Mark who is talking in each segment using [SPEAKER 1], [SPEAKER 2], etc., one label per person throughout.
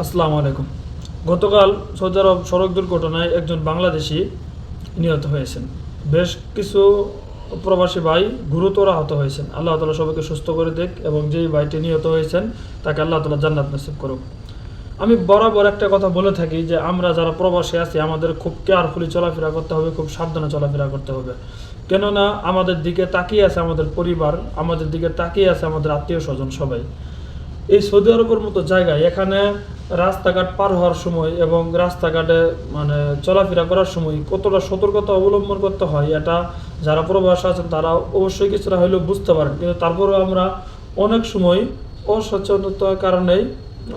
[SPEAKER 1] আসসালামু আলাইকুম। গতকাল সৌদি আরব সড়ক দুর্ঘটনায় একজন বাংলাদেশি নিহত হয়েছেন। বেশ কিছু প্রবাসী ভাই গুরুতর আহত হয়েছেন। আল্লাহ তালা সবাইকে সুস্থ করে দেখ এবং যেই ভাইটি নিহত হয়েছেন, তাকে আল্লাহ তালা জান্নাত নসিব করুক। আমি বরাবর একটা কথা বলে থাকি যে, আমরা যারা প্রবাসী আছি, আমাদের খুব কেয়ারফুলি চলাফেরা করতে হবে, খুব সাবধানে চলাফেরা করতে হবে। কেননা, আমাদের দিকে তাকিয়ে আছে আমাদের পরিবার, আমাদের দিকে তাকিয়ে আছে আমাদের আত্মীয় স্বজন সবাই। এই সৌদি আরবের মতো জায়গায় এখানে রাস্তাঘাট পার হওয়ার সময় এবং রাস্তাঘাটে মানে চলাফেরা করার সময় কতটা সতর্কতা অবলম্বন করতে হয় এটা যারা প্রবাস আছেন তারা অবশ্যই কিছুটা হলেও বুঝতে পারেন। কিন্তু তারপরেও আমরা অনেক সময় অসচেতনতার কারণেই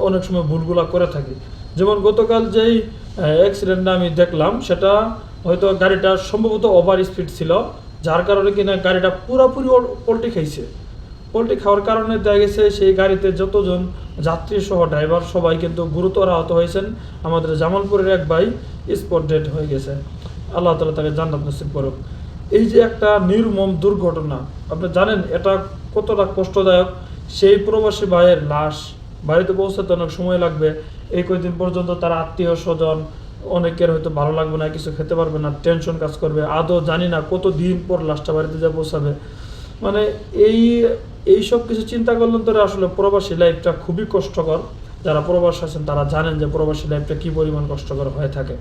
[SPEAKER 1] অনেক সময় ভুলগুলা করে থাকি। যেমন গতকাল যেই অ্যাক্সিডেন্টটা আমি দেখলাম, সেটা হয়তো গাড়িটা সম্ভবত ওভার স্পিড ছিল, যার কারণে কিনা গাড়িটা পুরোপুরি পল্টি খাইছে। পোল্ট্রি খাওয়ার কারণে দেখা গেছে সেই গাড়িতে যতজন যাত্রী সহ ড্রাইভার সবাই কিন্তু গুরুতর আহত হয়েছেন। আমাদের জামালপুরের এক ভাই স্পট ডেড হয়ে গেছে। আল্লাহ তালা তাকে জান্নাত নসিব করুক। এই যে একটা নির্মম দুর্ঘটনা, আপনি জানেন এটা কতটা কষ্টদায়ক? সেই প্রবাসী ভাইয়ের লাশ বাড়িতে পৌঁছাতে অনেক সময় লাগবে। এই কয়েকদিন পর্যন্ত তার আত্মীয় স্বজন, অনেকের হয়তো ভালো লাগবে না, কিছু খেতে পারবে না, টেনশন কাজ করবে, আদৌ জানি না কত দিন পর লাশটা বাড়িতে যা পৌঁছাবে। মানে এই এই সব কিছু চিন্তা করলেন তো আসলে প্রবাসী লাইফটা খুবই কষ্টকর। যারা প্রবাস আছেন, তারা জানেন যে প্রবাসী লাইফটা কী পরিমাণ কষ্টকর হয়ে থাকে।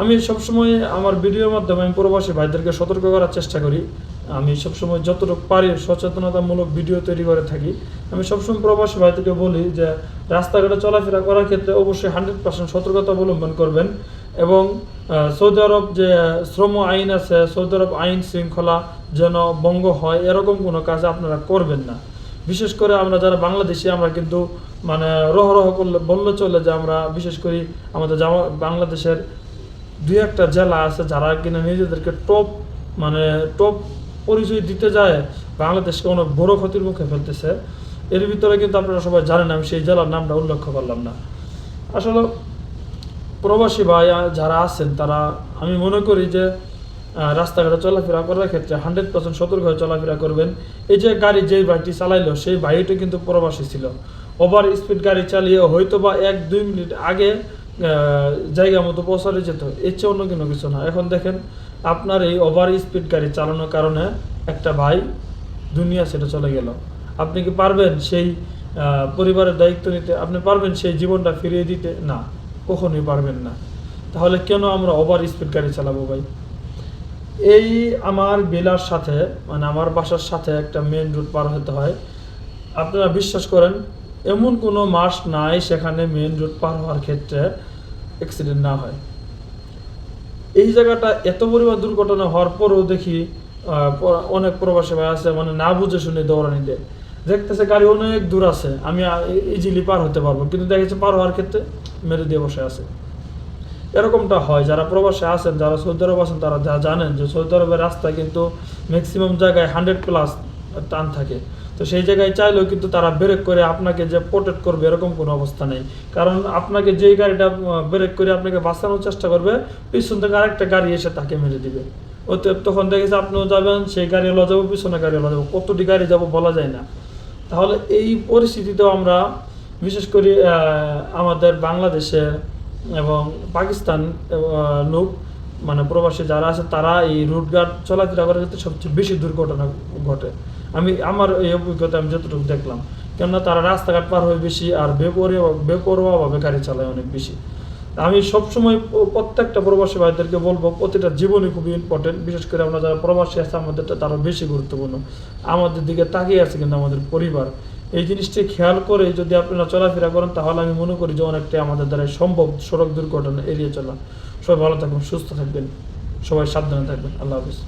[SPEAKER 1] আমি সবসময় আমার ভিডিওর মাধ্যমে আমি প্রবাসী ভাইদেরকে সতর্ক করার চেষ্টা করি। আমি সবসময় যতটুকু পারি সচেতনতামূলক ভিডিও তৈরি করে থাকি। আমি সবসময় প্রবাসী ভাইদেরকে বলি যে, রাস্তাঘাটে চলাফেরা করার ক্ষেত্রে অবশ্যই হান্ড্রেড পার্সেন্ট সতর্কতা অবলম্বন করবেন এবং সৌদি আরব যে, শ্রম আইন আছে, সৌদি আরব আইন শৃঙ্খলা যেন বঙ্গ হয়, এরকম কোনো কাজ আপনারা করবেন না। বিশেষ করে আমরা যারা বাংলাদেশি, আমরা কিন্তু মানে রহ রহ করলে, বললে চলে যে আমরা, বিশেষ করি আমাদের বাংলাদেশের দুই একটা জেলা আছে যারা কিনা নিজেদেরকে টপ মানে টপ পরিচয় দিতে যায়, বাংলাদেশকে অনেক বড় ক্ষতির মুখে ফেলতেছে। এর ভিতরে কিন্তু আপনারা সবাই জানেন, আমি সেই জেলার নামটা উল্লেখ করলাম না। আসলে প্রবাসী ভাই যারা আছেন, তারা, আমি মনে করি যে রাস্তাঘাটে চলাফেরা করার ক্ষেত্রে হান্ড্রেড পার্সেন্ট সতর্ক হয়ে চলাফেরা করবেন। এই যে গাড়ি যেই বাইকটি চালাইলো, সেই ভাইটি কিন্তু প্রবাসী ছিল। ওভার স্পিড গাড়ি চালিয়ে হয়তো বা এক, দুই মিনিট আগে জায়গা মতো পৌঁছালে যেত। এর চেয়ে অন্য কোনো কিছু না। এখন দেখেন, আপনার এই ওভার স্পিড গাড়ি চালানোর কারণে একটা ভাই দুনিয়া সেটা চলে গেল। আপনি কি পারবেন সেই পরিবারের দায়িত্ব নিতে? আপনি পারবেন সেই জীবনটা ফিরিয়ে দিতে? না, কখনোই পারবেন না। তাহলে কেন আমরা ওভার স্পিড গাড়ি চালাবো ভাই? এই আমার বেলার সাথে মানে আমার বাসার সাথে একটা মেন রুট পার হতে হয়। আপনারা বিশ্বাস করেন, এমন কোনো মাস নাই সেখানে মেন রুট পার হওয়ার ক্ষেত্রে অ্যাক্সিডেন্ট না হয়। এই জায়গাটা এত পরিমাণ দুর্ঘটনা হওয়ার পরেও দেখি অনেক প্রবাসী ভাই আছে মানে না বুঝে শুনে দৌড়ানি দেয় দেখতেছে গাড়ি অনেক দূর আছে, আমি ইজিলি পার হতে পারব, কিন্তু দেখেছে পার হওয়ার ক্ষেত্রে মেরে দিয়ে বসে আছে। এরকমটা হয়। যারা প্রবাসে আছেন, যারা সৌদি আরব আছেন, তারা যা জানেন যে সৌদি আরবের রাস্তায় কিন্তু ম্যাক্সিমাম জায়গায় হান্ড্রেড প্লাস টান থাকে। তো সেই জায়গায় চাইলেও কিন্তু তারা ব্রেক করে আপনাকে যে প্রোটেক্ট করবে এরকম কোনো অবস্থা নেই। কারণ আপনাকে যেই গাড়িটা ব্রেক করে আপনাকে বাঁচানোর চেষ্টা করবে, পিছন থেকে আরেকটা গাড়ি এসে তাকে মেরে দিবে। অতএব তখন দেখেছে আপনিও যাবেন, সেই গাড়ি হলো যাব পিছনে গাড়ি হলো যাব কতটি গাড়ি যাব বলা যায় না। তাহলে এই পরিস্থিতিতেও আমরা, বিশেষ করে আমাদের বাংলাদেশের এবং পাকিস্তান লোক মানে প্রবাসী যারা আছে, তারা এই রুটঘাট চলাফেরা করার ক্ষেত্রে সবচেয়ে বেশি দুর্ঘটনা ঘটে। আমি, আমার এই অভিজ্ঞতা আমি যতটুকু দেখলাম। কেননা তারা রাস্তাঘাট পার হয়ে বেশি আর বেপরোয়া, বেপরোয়াভাবে গাড়ি চালায় অনেক বেশি। আমি সবসময় প্রত্যেকটা প্রবাসী ভাইদেরকে বলব, প্রতিটা জীবনই খুবই ইম্পর্টেন্ট বিশেষ করে আমরা যারা প্রবাসী আছে, আমাদেরটা তারও বেশি গুরুত্বপূর্ণ। আমাদের দিকে তাকিয়ে আছে কিন্তু আমাদের পরিবার। এই জিনিসটি খেয়াল করে যদি আপনারা চলাফেরা করেন, তাহলে আমি মনে করি যে অনেকটাই আমাদের দ্বারা সম্ভব সড়ক দুর্ঘটনা এড়িয়ে চলা। সবাই ভালো থাকবেন সুস্থ থাকবেন, সবাই সাবধানে থাকবেন। আল্লাহ হাফিজ।